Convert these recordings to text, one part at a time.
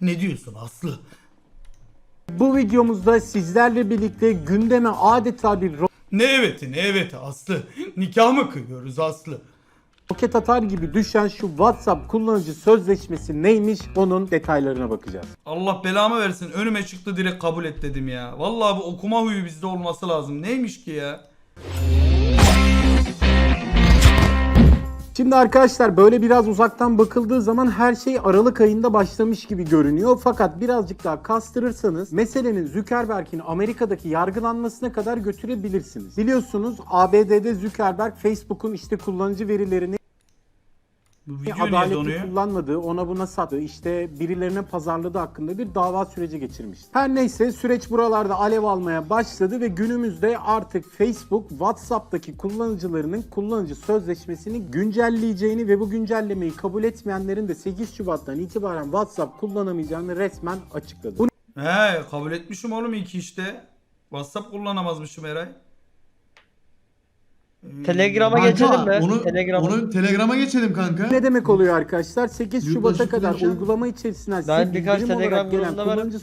Ne diyorsun Aslı? Bu videomuzda sizlerle birlikte gündeme adeta bir Ne eveti ne eveti Aslı? Nikah mı kıyıyoruz Aslı? roket atar gibi düşen şu WhatsApp kullanıcı sözleşmesi neymiş onun detaylarına bakacağız. Allah belamı versin önüme çıktı direkt kabul et dedim ya. Vallahi bu okuma huyu bizde olması lazım. Neymiş ki ya? Şimdi arkadaşlar böyle biraz uzaktan bakıldığı zaman her şey Aralık ayında başlamış gibi görünüyor. Fakat birazcık daha kastırırsanız meselenin Zuckerberg'in Amerika'daki yargılanmasına kadar götürebilirsiniz. Biliyorsunuz ABD'de Zuckerberg Facebook'un işte kullanıcı verilerini video niye adaletli donuyor? kullanmadığı, ona buna sattığı, işte birilerine pazarladığı hakkında bir dava süreci geçirmişti. Her neyse süreç buralarda alev almaya başladı ve günümüzde artık Facebook WhatsApp'taki kullanıcılarının kullanıcı sözleşmesini güncelleyeceğini ve bu güncellemeyi kabul etmeyenlerin de 8 Şubat'tan itibaren WhatsApp kullanamayacağını resmen açıkladı. He kabul etmişim oğlum iki işte. WhatsApp kullanamazmışım Eray. Telegram'a Kanka, geçelim mi? Onu, Telegram'a. onu Telegram'a geçelim kanka. ne demek oluyor arkadaşlar? 8 Yurttaşı Şubat'a kadar kullanacağım. uygulama içerisinden Ben birkaç Telegram olarak gelen grubunda varım. kullanıcı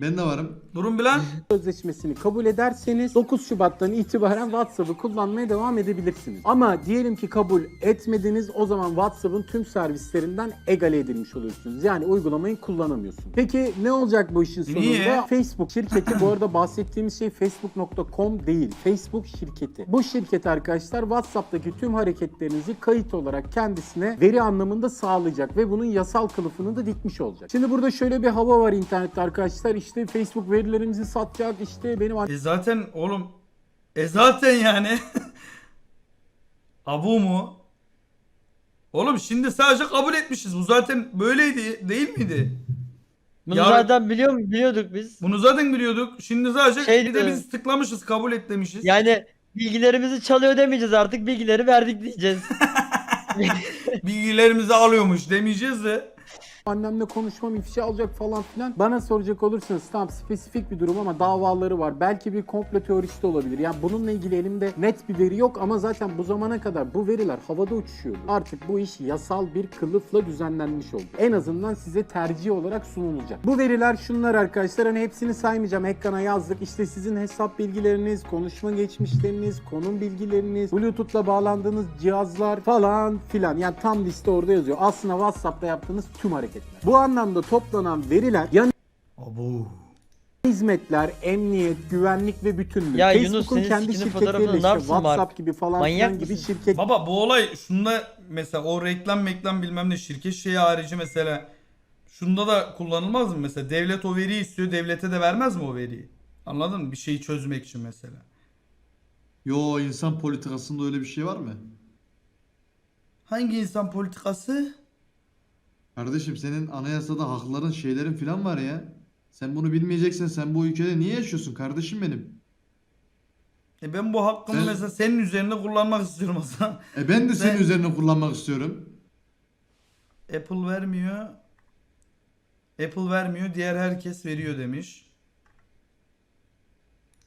Ben de varım. Durun bir lan. sözleşmesini kabul ederseniz 9 Şubat'tan itibaren WhatsApp'ı kullanmaya devam edebilirsiniz. Ama diyelim ki kabul etmediniz o zaman WhatsApp'ın tüm servislerinden egale edilmiş oluyorsunuz. Yani uygulamayı kullanamıyorsunuz. Peki ne olacak bu işin sonunda? Niye? Facebook şirketi bu arada bahsettiğimiz şey facebook.com değil. Facebook şirketi. Bu şirket arkadaşlar WhatsApp'taki tüm hareketlerinizi kayıt olarak kendisine veri anlamında sağlayacak ve bunun yasal kılıfını da dikmiş olacak. Şimdi burada şöyle bir hava var internette arkadaşlar. İşte Facebook verilerimizi satacak. işte benim E zaten oğlum. E zaten yani. Abu mu? Oğlum şimdi sadece kabul etmişiz. Bu zaten böyleydi değil miydi? Bunu Ya- zaten biliyor mu? Biliyorduk biz. Bunu zaten biliyorduk. Şimdi sadece Şey bir de- biz tıklamışız kabul et demişiz. Yani bilgilerimizi çalıyor demeyeceğiz artık. Bilgileri verdik diyeceğiz. Bilgilerimizi alıyormuş demeyeceğiz de. Annemle konuşmam ifşa alacak falan filan. Bana soracak olursanız tamam spesifik bir durum ama davaları var. Belki bir komplo teorisi de olabilir. Yani bununla ilgili elimde net bir veri yok ama zaten bu zamana kadar bu veriler havada uçuşuyordu. Artık bu iş yasal bir kılıfla düzenlenmiş oldu. En azından size tercih olarak sunulacak. Bu veriler şunlar arkadaşlar. Hani hepsini saymayacağım. Ekrana yazdık. İşte sizin hesap bilgileriniz, konuşma geçmişleriniz, konum bilgileriniz, Bluetooth'la bağlandığınız cihazlar falan filan. Yani tam liste orada yazıyor. Aslında WhatsApp'ta yaptığınız tüm hareketler. Bu anlamda toplanan veriler yan Abu. hizmetler, emniyet, güvenlik ve bütünlük. Ya Yunus, Facebook'un senin kendi sikinin şirketleriyle fotoğrafını ne işte yapsın WhatsApp Mark? gibi falan Manyak filan gibi mısın? şirket Baba bu olay şunda mesela o reklam meklam bilmem ne şirket şeyi harici mesela şunda da kullanılmaz mı mesela devlet o veriyi istiyor devlete de vermez mi o veriyi? Anladın mı? Bir şeyi çözmek için mesela. Yo insan politikasında öyle bir şey var mı? Hangi insan politikası? Kardeşim senin anayasada hakların şeylerin filan var ya. Sen bunu bilmeyeceksen sen bu ülkede niye yaşıyorsun kardeşim benim? E ben bu hakkımı Ben- mesela senin üzerinde kullanmak istiyorum zaman. E ben de senin Ben- üzerine kullanmak istiyorum. Apple vermiyor. Apple vermiyor, diğer herkes veriyor demiş.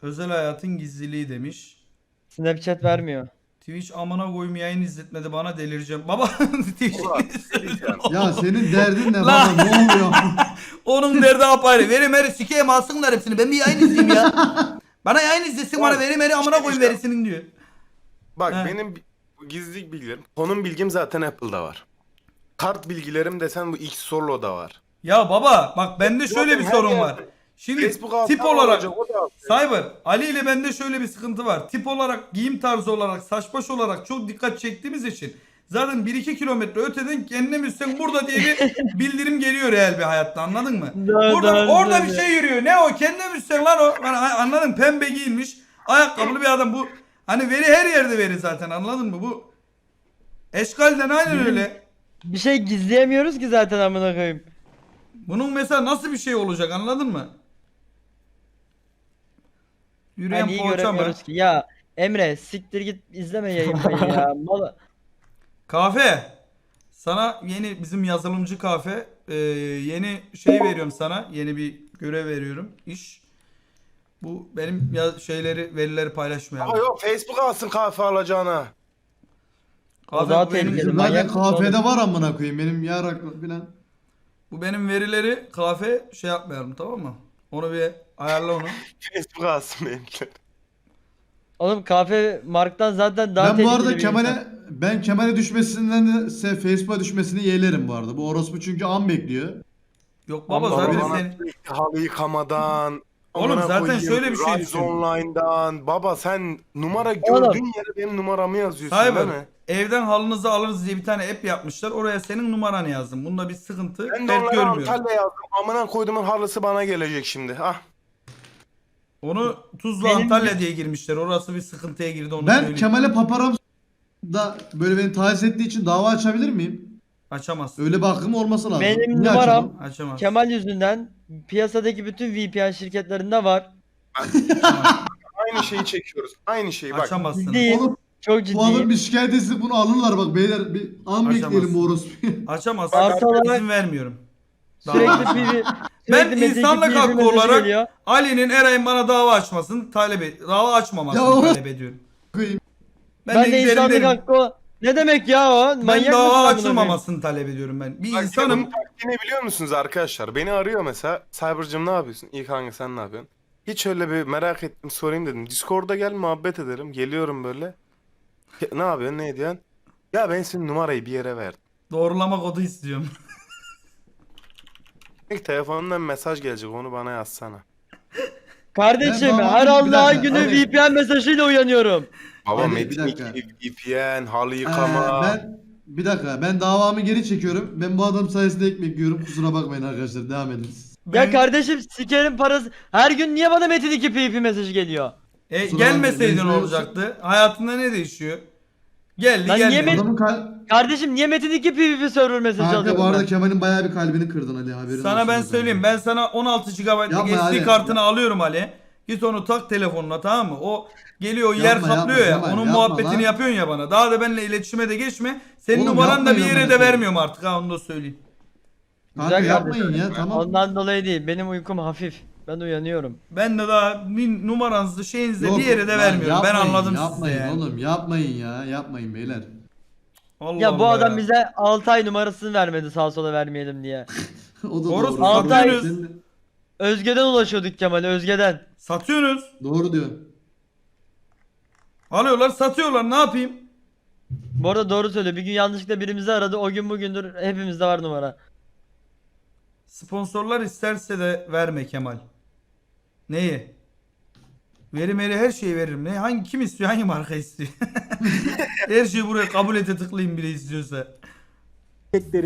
Özel hayatın gizliliği demiş. Snapchat vermiyor. Twitch amına koyayım yayın izletmedi bana delireceğim. Baba Twitch Ya senin derdin ne baba ne oluyor? Onun derdi apayrı. Veri meri sikeyim alsınlar hepsini. Ben bir yayın izleyeyim ya. Bana yayın izlesin bana veri meri amına koyayım verisinin diyor. Bak He. benim gizli bilgilerim, konum bilgim zaten Apple'da var. Kart bilgilerim desen bu X Solo'da var. Ya baba bak bende şöyle bir sorun yerde. var. Şimdi Facebook altı tip olarak olacak. Cyber Ali ile bende şöyle bir sıkıntı var. Tip olarak, giyim tarzı olarak, saç baş olarak çok dikkat çektiğimiz için zaten 1-2 kilometre öteden kendine müsten burada diye bir bildirim geliyor real bir hayatta anladın mı? Burada, orada bir şey yürüyor. Ne o? Kendine müsten lan o. Ben anladım pembe giyinmiş. Ayakkabılı bir adam bu. Hani veri her yerde veri zaten anladın mı? Bu eşkalden aynen öyle. Bir şey gizleyemiyoruz ki zaten amına koyayım. Bunun mesela nasıl bir şey olacak anladın mı? Yürüyen Yani iyi poğaça mı? göremiyoruz ki. Ya Emre siktir git izleme yayınlayı ya. Mal Kafe. Sana yeni bizim yazılımcı kafe e, yeni şey veriyorum sana. Yeni bir görev veriyorum. İş. Bu benim ya şeyleri verileri paylaşmayalım. Ama yok Facebook alsın kahve alacağına. Kafe O daha bu benim- tehlikeli. Zaten manyak mısın kahvede var amına koyayım benim yarak filan. Bu benim verileri kahve şey yapmayalım tamam mı? Onu bir ayarla onu. Facebook alsın benimkiler. Oğlum kahve Mark'tan zaten daha ben bu tehlikeli arada bir insan. Kemal'e ben Kemal'e düşmesinden de se- Facebook'a düşmesini yeğlerim bu arada. Bu orospu çünkü an bekliyor. Yok baba Ama zaten bana- senin... Halı yıkamadan. Oğlum amına zaten koyayım, şöyle bir şey Rise düşün. Online'dan. Baba sen numara Oğlum. gördüğün yere benim numaramı yazıyorsun Cyber değil mi? evden halınızı alırız diye bir tane app yapmışlar. Oraya senin numaranı yazdım. Bunda bir sıkıntı Ben de görmüyorum. Antalya yazdım. Amına koyduğumun halısı bana gelecek şimdi. Ah. Onu Tuzla Benim- Antalya diye girmişler. Orası bir sıkıntıya girdi onu Ben söyleyeyim. Kemal'e paparam da böyle beni taciz ettiği için dava açabilir miyim? Açamazsın. Öyle bir hakkım olması lazım. Benim Niye numaram- açamam? Açamazsın. Kemal yüzünden piyasadaki bütün VPN şirketlerinde var. Aynı şeyi çekiyoruz. Aynı şeyi bak. Açamazsın. Ciddiyim. Oğlum Çok bu adam ciddiyim. bir şikayet etse bunu alırlar bak beyler. Bir an Açamazsın. bekleyelim bu orospuyu. Açamazsın. Artı olarak- İzin vermiyorum. Sürekli Dava- PV Ben sürekli insanlık hakkı mesajı olarak- geliyor. Ali'nin Eray'ın bana dava açmasını talep et. Dava açmamasını Ya o- talep ediyorum. Koyayım. Ben, Ben, de, de giderim insanlık derim. hakkı o. Ne demek ya o? Ben Manyak dava mısın amına açılmamasını talep ediyorum ben. Bir Bak, insanım. bunun taktiğini biliyor musunuz arkadaşlar? Beni arıyor mesela. Cyber'cım ne yapıyorsun? İyi kanka sen ne yapıyorsun? Hiç öyle bir merak ettim sorayım dedim. Discord'a gel muhabbet edelim. Geliyorum böyle. Ya, ne yapıyorsun ne ediyorsun? Ya ben senin numarayı bir yere verdim. Doğrulama kodu istiyorum. Telefonundan mesaj gelecek onu bana yazsana. Kardeşim Ben her bir Allah'ın dakika, günü abi. VPN mesajıyla uyanıyorum. Baba Hadi, Metin dakika. 2, VPN, halı Ee, yıkama. ben bir dakika ben davamı geri çekiyorum. Ben bu adam sayesinde ekmek yiyorum. Kusura bakmayın arkadaşlar. Devam edin. Ya Ben- kardeşim sikerin parası. Her gün niye bana Metin 2 PvP mesajı geliyor? E, Kusura gelmeseydin bakmayın, olacaktı. Hayatında ne değişiyor? Geldi Lan geldi. Adamın kal- Kardeşim niye Metin 2 PvP server mesajı Kanka bu arada? Kemal'in bayağı bir kalbini kırdın Ali haberin Sana ben söyleyeyim. Ben sana 16 GB'lık Yapma SD Ali. kartını alıyorum Ali. Git onu tak telefonuna tamam mı? O geliyor yer Yapma, kaplıyor yapma, ya. Kemal, Onun yapma muhabbetini lan. yapıyorsun ya bana. Daha da benimle iletişime de geçme. Senin Oğlum numaran da bir yapmayın yere amına de koyayım. vermiyorum artık ha onu da söyleyeyim. Kanka Güzel yapmayın kardeşim. ya tamam. Ondan dolayı değil. Benim uykum hafif. Ben uyanıyorum. Ben de daha bir numaranızı şeyinizi de Yok, bir yere de lan vermiyorum. Ben yapmayın, anladım sizi Yapmayın yani. oğlum yapmayın ya. Yapmayın beyler. Allah Ya bu adam bize 6 ay numarasını vermedi sağa sola vermeyelim diye. o da Orospu doğru. altı ay- Senin- Özge'den ulaşıyorduk Kemal'e Özge'den. Satıyorsunuz. Doğru diyor. Alıyorlar satıyorlar ne yapayım? Bu arada doğru söylüyor. Bir gün yanlışlıkla birimizi aradı. O gün bugündür hepimizde var numara. Sponsorlar isterse de verme Kemal. Neyi? Veri meri her şeyi veririm. Ne hangi kim istiyor? Hangi marka istiyor? her şeyi buraya kabul ete tıklayayım biri istiyorsa.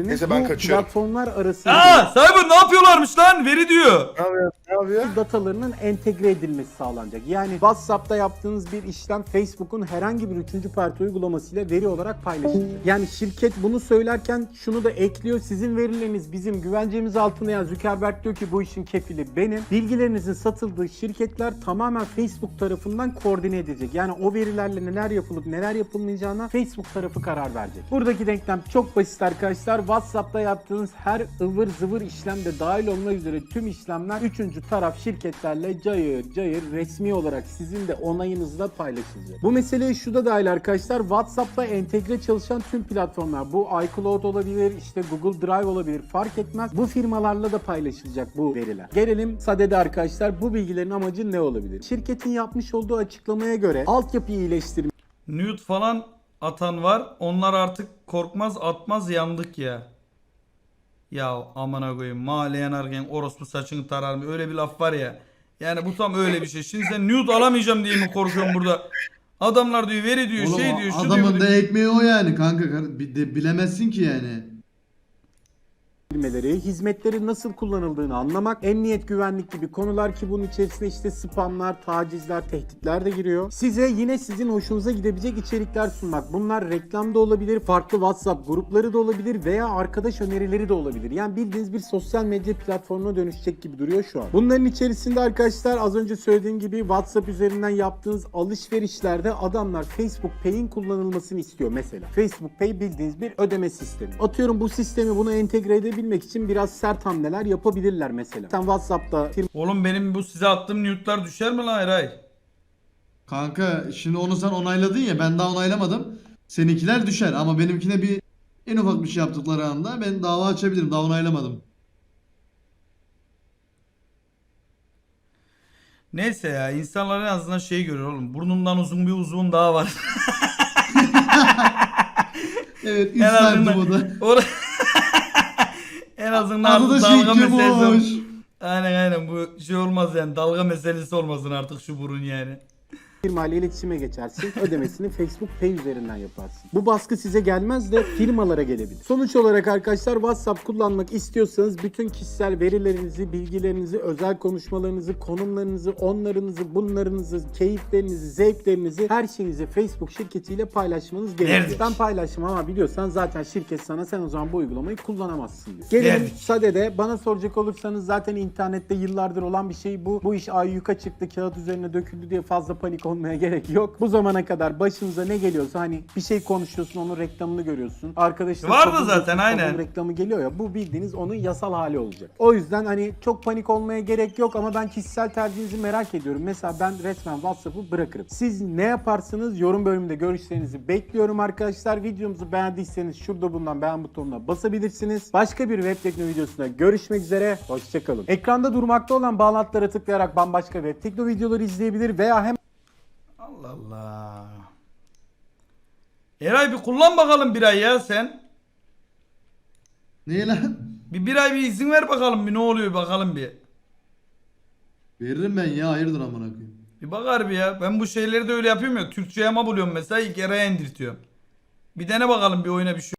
Neyse, ben bu kaçıyorum. platformlar arasında Aa, Cyber ne yapıyorlarmış lan? Veri diyor. Ne yapıyor? Yapıyor? datalarının entegre edilmesi sağlanacak. Yani WhatsApp'ta yaptığınız bir işlem Facebook'un herhangi bir üçüncü parti uygulamasıyla veri olarak paylaşılacak. Yani şirket bunu söylerken şunu da ekliyor. Sizin verileriniz bizim güvencemiz altında ya Zuckerberg diyor ki bu işin kefili benim. Bilgilerinizin satıldığı şirketler tamamen Facebook tarafından koordine edecek. Yani o verilerle neler yapılıp neler yapılmayacağına Facebook tarafı karar verecek. Buradaki denklem çok basit arkadaşlar. WhatsApp'ta yaptığınız her ıvır zıvır işlem de dahil olmak üzere tüm işlemler üçüncü taraf şirketlerle cayır cayır resmi olarak sizin de onayınızla paylaşılacak. Bu meseleye şu da dahil arkadaşlar. WhatsApp'ta entegre çalışan tüm platformlar bu iCloud olabilir, işte Google Drive olabilir fark etmez. Bu firmalarla da paylaşılacak bu veriler. Gelelim sadede arkadaşlar bu bilgilerin amacı ne olabilir? Şirketin yapmış olduğu açıklamaya göre altyapıyı iyileştirme Nude falan atan var. Onlar artık korkmaz atmaz yandık ya. Ya amına koyayım mahalle yanarken orospu saçını tarar mı? Öyle bir laf var ya. Yani bu tam öyle bir şey. Şimdi sen nude alamayacağım diye mi korkuyorsun burada? Adamlar diyor veri diyor Oğlum, şey diyor şu adamın diyor. bu da diyor. ekmeği o yani kanka. Kar- bi- de- Bilemezsin ki yani. Bilmeleri, hizmetlerin nasıl kullanıldığını anlamak, emniyet güvenlik gibi konular ki bunun içerisine işte spamlar, tacizler, tehditler de giriyor. Size yine sizin hoşunuza gidebilecek içerikler sunmak. Bunlar reklam da olabilir, farklı WhatsApp grupları da olabilir veya arkadaş önerileri de olabilir. Yani bildiğiniz bir sosyal medya platformuna dönüşecek gibi duruyor şu an. Bunların içerisinde arkadaşlar az önce söylediğim gibi WhatsApp üzerinden yaptığınız alışverişlerde adamlar Facebook Pay'in kullanılmasını istiyor mesela. Facebook Pay bildiğiniz bir ödeme sistemi. Atıyorum bu sistemi buna entegre edebilmek etmek için biraz sert hamleler yapabilirler mesela. Sen WhatsApp'ta Oğlum benim bu size attığım nude'lar düşer mi lan Eray? Kanka şimdi onu sen onayladın ya ben daha onaylamadım. Seninkiler düşer ama benimkine bir en ufak bir şey yaptıkları anda ben dava açabilirim. Daha onaylamadım. Neyse ya insanlar en azından şey görüyor oğlum. Burnumdan uzun bir uzuvum daha var. Evet, üç bu da. Or- en azından Adı da artık dalga meselesi. olmuş. Aynen aynen bu şey olmaz yani dalga meselesi olmasın artık şu burun yani. Firmayla iletişime geçersin. Ödemesini Facebook Pay üzerinden yaparsın. Bu baskı size gelmez de firmalara gelebilir. Sonuç olarak arkadaşlar WhatsApp kullanmak istiyorsanız bütün kişisel verilerinizi, bilgilerinizi, özel konuşmalarınızı, konumlarınızı, onlarınızı, bunlarınızı, keyiflerinizi, zevklerinizi her şeyinizi Facebook şirketiyle paylaşmanız gerekiyor. Ben paylaşmam ama biliyorsan zaten şirket sana sen o zaman bu uygulamayı kullanamazsın diyor. Gelelim Verdik. Sade'de bana soracak olursanız zaten internette yıllardır olan bir şey bu. Bu iş ayyuka çıktı, kağıt üzerine döküldü diye fazla panik olmaya gerek yok. Bu zamana kadar başınıza ne geliyorsa hani bir şey konuşuyorsun, onun reklamını görüyorsun. Arkadaşlar Vardı zaten, aynen. reklamı geliyor ya. Bu bildiğiniz onun yasal hali olacak. O yüzden hani çok panik olmaya gerek yok ama ben kişisel tercihinizi merak ediyorum. Mesela ben resmen WhatsApp'ı bırakırım. Siz ne yaparsınız? Yorum bölümünde görüşlerinizi bekliyorum arkadaşlar. Videomuzu beğendiyseniz şurada bulunan beğen butonuna basabilirsiniz. Başka bir web tekno videosunda görüşmek üzere. Hoşçakalın. Ekranda durmakta olan bağlantılara tıklayarak bambaşka web tekno videoları izleyebilir veya hem Allah Allah. Eray bir kullan bakalım bir ay ya sen. Niye lan? Bir bir ay bir izin ver bakalım bir ne oluyor bakalım bir. Veririm ben ya hayırdır amına koyayım. Bir bakar bir ya. Ben bu şeyleri de öyle yapıyorum ya. Türkçe'ye ama buluyorum mesela ilk Eray'a indirtiyorum. Bir dene bakalım bir oyuna bir şey.